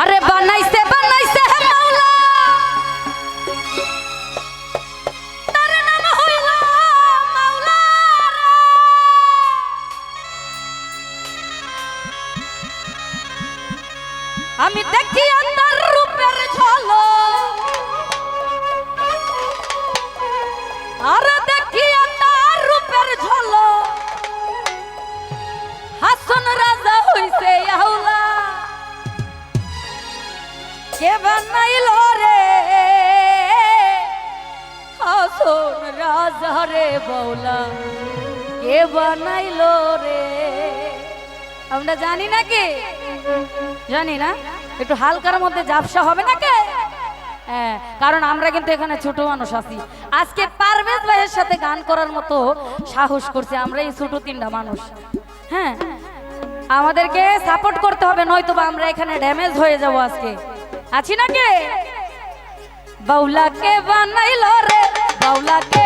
আরে বানাইছে বানাইছে মাওলা। তার নাম হইল মাওলা আমি দেখি তার রূপের ঝলক। আর দেখি কে বানাইল রে? হাসন রাজা রে বৌলা কে বানাইল রে? আমরা জানি না কি? জানি না। একটু হালকার মধ্যে জাপসা হবে না কে? হ্যাঁ কারণ আমরা কিন্তু এখানে ছোট মানুষ আছি। আজকে পারভেজ ভাইয়ের সাথে গান করার মতো সাহস করছে, আমরা এই ছোট তিনটা মানুষ। হ্যাঁ আমাদেরকে সাপোর্ট করতে হবে নয়তো বা আমরা এখানে ড্যামেজ হয়ে যাব আজকে। আছি না কে বাউলাকে বানাইল রে বাউলাকে